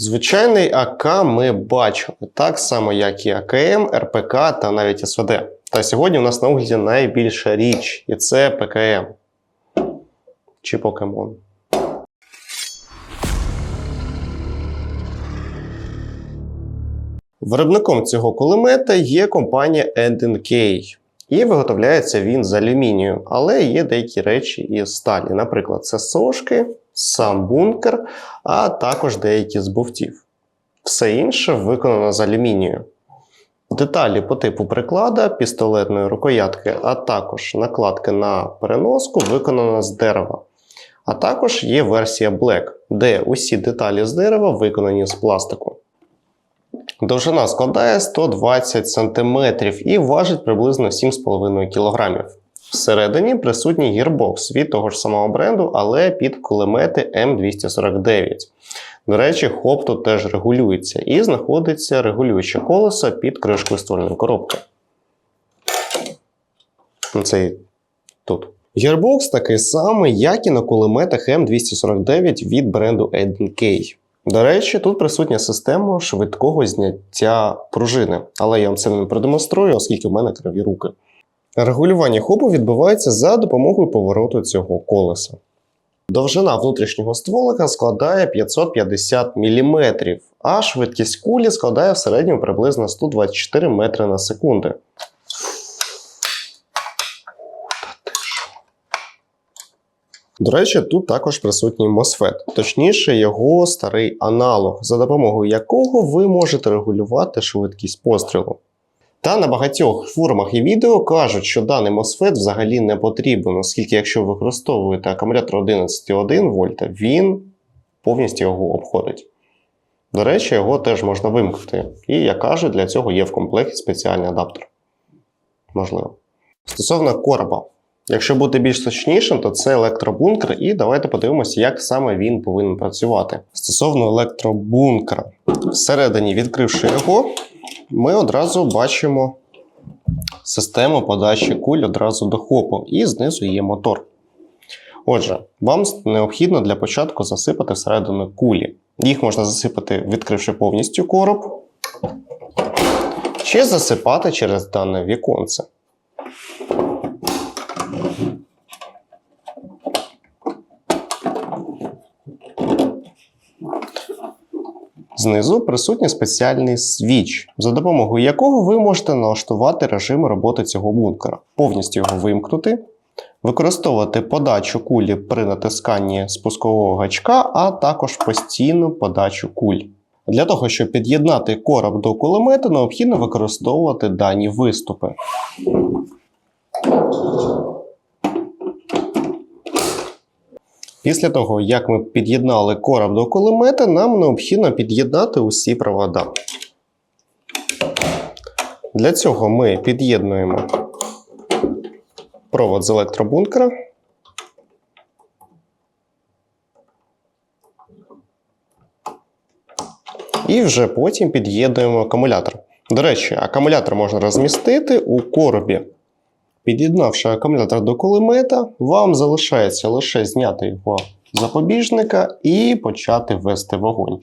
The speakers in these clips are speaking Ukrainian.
Звичайний АК ми бачили, так само, як і АКМ, РПК та навіть СВД. Та сьогодні у нас на огляді найбільша річ, і це ПКМ. Чи покемон. Виробником цього кулемета є компанія K. І виготовляється він з алюмінію, але є деякі речі із сталі. Наприклад, це сошки, сам бункер, а також деякі з бовтів. Все інше виконано з алюмінію. Деталі по типу приклада, пістолетної рукоятки, а також накладки на переноску виконано з дерева. А також є версія Black, де усі деталі з дерева виконані з пластику. Довжина складає 120 см і важить приблизно 7,5 кг. Всередині присутній гірбокс від того ж самого бренду, але під кулемети М249. До речі, хоп тут теж регулюється і знаходиться регулююче колесо під кришкою ствольної коробки. Цей тут. Гірбокс такий самий, як і на кулеметах М249 від бренду K. До речі, тут присутня система швидкого зняття пружини, але я вам це не продемонструю, оскільки в мене криві руки. Регулювання хопу відбувається за допомогою повороту цього колеса. Довжина внутрішнього стволика складає 550 мм, а швидкість кулі складає в середньому приблизно 124 метри на секунду. До речі, тут також присутній MOSFET, точніше, його старий аналог, за допомогою якого ви можете регулювати швидкість пострілу. Та на багатьох форумах і відео кажуть, що даний MOSFET взагалі не потрібен, оскільки якщо ви використовуєте акумулятор 11,1 вольта, він повністю його обходить. До речі, його теж можна вимкнути. І, як кажуть, для цього є в комплекті спеціальний адаптер. Можливо. Стосовно короба. Якщо бути більш точнішим, то це електробункер, і давайте подивимося, як саме він повинен працювати. Стосовно електробункера, всередині, відкривши його, ми одразу бачимо систему подачі куль одразу до хопу, і знизу є мотор. Отже, вам необхідно для початку засипати всередину кулі. Їх можна засипати, відкривши повністю короб, чи засипати через дане віконце. Знизу присутній спеціальний свіч, за допомогою якого ви можете налаштувати режим роботи цього бункера, повністю його вимкнути, використовувати подачу кулі при натисканні спускового гачка, а також постійну подачу куль. Для того, щоб під'єднати короб до кулемета, необхідно використовувати дані виступи. Після того, як ми під'єднали короб до кулемета, нам необхідно під'єднати усі провода. Для цього ми під'єднуємо провод з електробункера. І вже потім під'єднуємо акумулятор. До речі, акумулятор можна розмістити у коробі. Під'єднавши акумулятор до кулемета, вам залишається лише зняти його з запобіжника і почати ввести вогонь.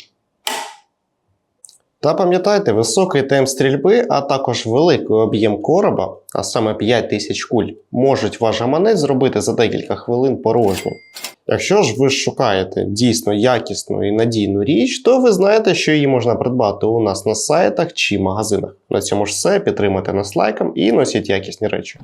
Та пам'ятайте, високий темп стрільби, а також великий об'єм короба, а саме 5000 куль, можуть ваш гаманець зробити за декілька хвилин порожнім. Якщо ж ви шукаєте дійсно якісну і надійну річ, то ви знаєте, що її можна придбати у нас на сайтах чи магазинах. На цьому ж все, підтримуйте нас лайком і носіть якісні речі.